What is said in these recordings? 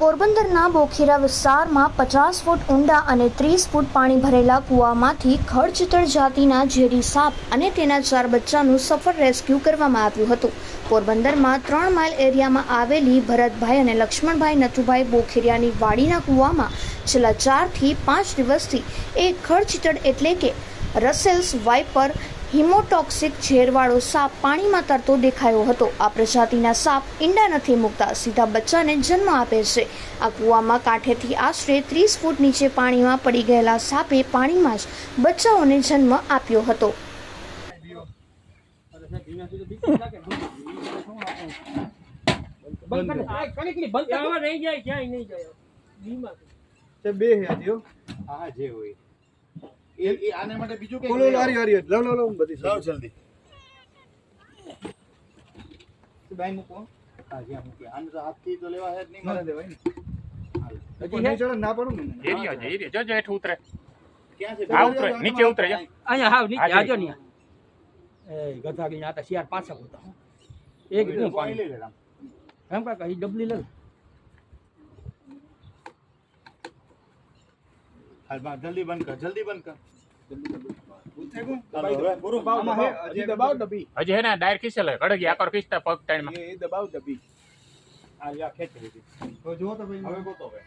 પોરબંદરના બોખીરા વિસ્તારમાં પચાસ ફૂટ ઊંડા અને ત્રીસ ફૂટ પાણી ભરેલા કૂવામાંથી ખડચિતળ જાતિના ઝેરી સાપ અને તેના ચાર બચ્ચાનું સફળ રેસ્ક્યુ કરવામાં આવ્યું હતું. પોરબંદરમાં ત્રણ માઇલ એરિયામાં આવેલી ભરતભાઈ અને લક્ષ્મણભાઈ નથુભાઈ બોખીરિયાની વાડીના કૂવામાં છેલ્લા ચારથી પાંચ દિવસથી એક ખડચિતળ એટલે કે રસેલ્સ વાઇપર હિમોટોક્સિક ઝેરવાળો સાપ પાણીમાં તરતો દેખાયો હતો. આ પ્રજાતિના સાપ ઈંડા નથી મૂકતા સીધા બચ્ચાને જન્મ આપે છે. આ કૂવામાં કાંઠેથી આશરે ત્રીસ ફૂટ નીચે પાણીમાં પડી ગયેલા સાપે પાણીમાં જ બચ્ચાઓને જન્મ આપ્યો હતો. બે હા જે હોય. એ એ આને માટે બીજું કઈ બોલો લારી હારી લવ લવ લવ બધી લાવ જલ્દી. બાઈ મૂકો. હા જ્યાં મૂકી. આને તો હાથથી તો લેવા હે નહીં મારે મારે દેવાય ને. હજી પણ નહીં ના પડું ને એરિયો છે એરિયો જો જો હેઠ ઉતરે. ક્યાં છે? આ ઉતરે. નીચે ઉતરે અહીંયા હાવ નીચે આજે. ને એ શિયાર પાછા એક પાણી લઈ લે રામ. એમ કાકા એ ડબલી લે. હાલ બા જલ્દી બંધ કર જલ્દી બંધ કર દબાઈ હવે પૂરું પાવ આમાં હે હજી દબાવ ડબી હજી હે ને ડાયર ખીચેલો કડગી આકર ખીચતા પગ ટાઈમમાં એ દબાવ ડબી આ યા ખેંચ લીધી તો જો તો ભાઈ હવે ગોતો હવે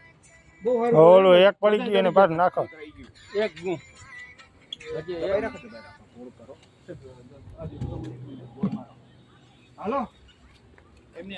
બહુ હારું ઓલું એક પડી ગયું એને પાછું નાખો એક ગું હજી દબાઈ એક રાખો દબાઈ રાખો થોડું કરો હાલો